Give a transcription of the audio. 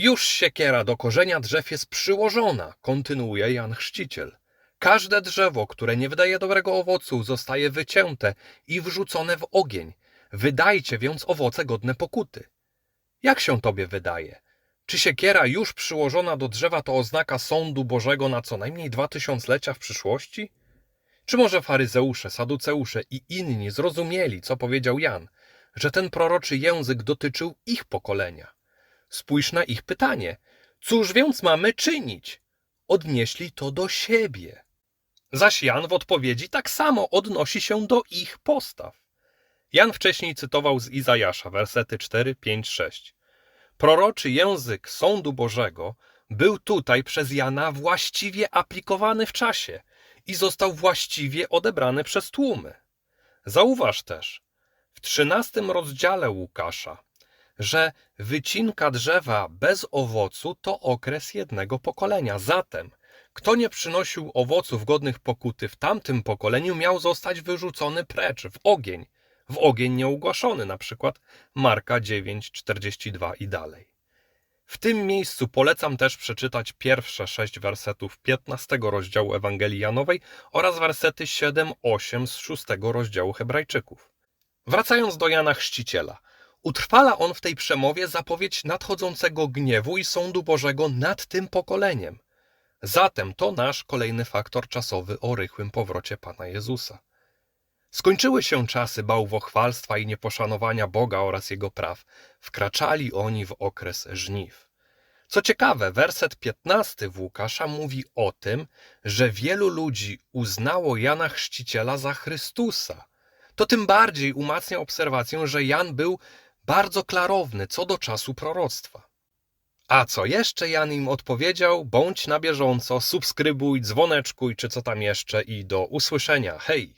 Już siekiera do korzenia drzew jest przyłożona, kontynuuje Jan Chrzciciel. Każde drzewo, które nie wydaje dobrego owocu, zostaje wycięte i wrzucone w ogień. Wydajcie więc owoce godne pokuty. Jak się tobie wydaje? Czy siekiera już przyłożona do drzewa to oznaka sądu Bożego na co najmniej dwa tysiąclecia w przyszłości? Czy może faryzeusze, saduceusze i inni zrozumieli, co powiedział Jan, że ten proroczy język dotyczył ich pokolenia? Spójrz na ich pytanie. Cóż więc mamy czynić? Odnieśli to do siebie. Zaś Jan w odpowiedzi tak samo odnosi się do ich postaw. Jan wcześniej cytował z Izajasza wersety 4, 5, 6. Proroczy język sądu Bożego był tutaj przez Jana właściwie aplikowany w czasie i został właściwie odebrany przez tłumy. Zauważ też w trzynastym rozdziale Łukasza, że wycinka drzewa bez owocu to okres jednego pokolenia. Zatem, kto nie przynosił owoców godnych pokuty w tamtym pokoleniu, miał zostać wyrzucony precz w ogień, w ogień nieugłaszony, na przykład Marka 9, 42 i dalej. W tym miejscu polecam też przeczytać pierwsze sześć wersetów 15 rozdziału Ewangelii Janowej oraz wersety 7-8 z 6 rozdziału Hebrajczyków. Wracając do Jana Chrzciciela, utrwala on w tej przemowie zapowiedź nadchodzącego gniewu i sądu Bożego nad tym pokoleniem. Zatem to nasz kolejny faktor czasowy o rychłym powrocie Pana Jezusa. Skończyły się czasy bałwochwalstwa i nieposzanowania Boga oraz Jego praw. Wkraczali oni w okres żniw. Co ciekawe, werset 15 w Łukasza mówi o tym, że wielu ludzi uznało Jana Chrzciciela za Chrystusa. To tym bardziej umacnia obserwację, że Jan był bardzo klarowny co do czasu proroctwa. A co jeszcze Jan im odpowiedział? Bądź na bieżąco, subskrybuj, dzwoneczkuj czy co tam jeszcze i do usłyszenia. Hej!